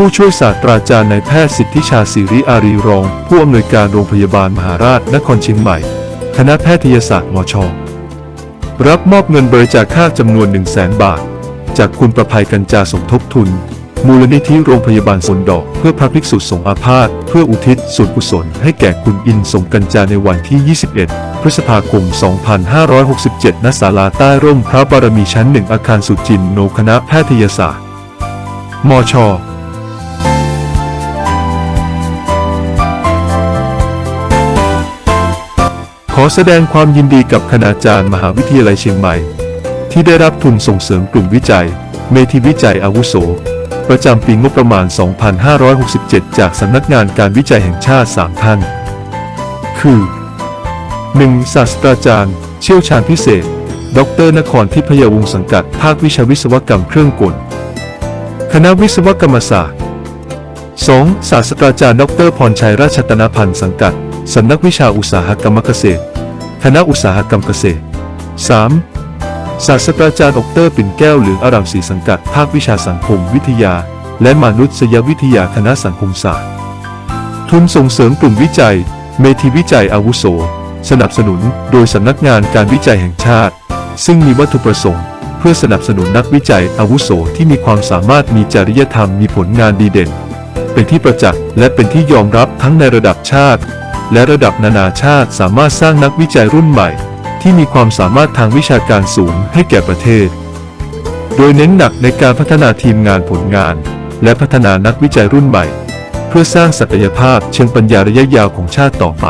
ผู้ช่วยศาสตราจารย์นายแพทย์สิทธิชาศิริอารีรอง ผู้อำนวยการโรงพยาบาลมหาราชนครเชียงใหม่ คณะแพทยศาสตร์มช รับมอบเงินบริจาคค่าจำนวน 1 0 0 0 0แบาท จากคุณประภัยกัญจาสมทบทุน มูลนิธิโรงพยาบาลสนดอก เพื่อพระภิกษุสงฆ์อาพาธเพื่ออุทิศส่วนกุศล ให้แก่คุณอินสมกัญจาในวันที่ 21 พฤษภาคม 2567 ณ ศาลาใต้ร่มพระบารมีชั้นหนึ่งอาคารสุจินโนคณะแพทยศาสตร์ มช แสดงความยินดีกับคณาจารย์มหาวิทยาลัยเชียงใหม่ ที่ได้รับทุนส่งเสริมกลุ่มวิจัย เมธีวิจัยอาวุโส ประจำปีงบประมาณ 2567 จากสำนักงานการวิจัยแห่งชาติ 3 ท่าน คือ 1. ศาสตราจารย์ เชี่ยวชาญพิเศษ ดร นครทิพยวงศ์สังกัด ภาควิชาวิศวกรรมเครื่องกล คณะวิศวกรรมศาสตร์ 2. ศาสตราจารย์ ดร พรชัย ราชตนพันธ์สังกัดสำนักวิชาอุตสาหกรรมเกษตร คณะอุตสาหกรรมเกษตร 3. ศาสตราจารย์ดรปิ่นแก้วเหลืองอารามศรีสังกัด ภาควิชาสังคมวิทยา และมนุษยวิทยาคณะสังคมศาสตร์ ทุนส่งเสริมกลุ่มวิจัย เมธีวิจัยอาวุโส สนับสนุนโดยสำนักงานการวิจัยแห่งชาติ ซึ่งมีวัตถุประสงค์ เพื่อสนับสนุนนักวิจัยอาวุโสที่มีความสามารถมีจริยธรรมมีผลงานดีเด่น เป็นที่ประจักษ์และเป็นที่ยอมรับทั้งในระดับชาติ และระดับนานาชาติสามารถสร้างนักวิจัยรุ่นใหม่ ที่มีความสามารถทางวิชาการสูงให้แก่ประเทศ โดยเน้นหนักในการพัฒนาทีมงานผลงาน และพัฒนานักวิจัยรุ่นใหม่ เพื่อสร้างศักยภาพเชิงปัญญาระยะยาวของชาติต่อไป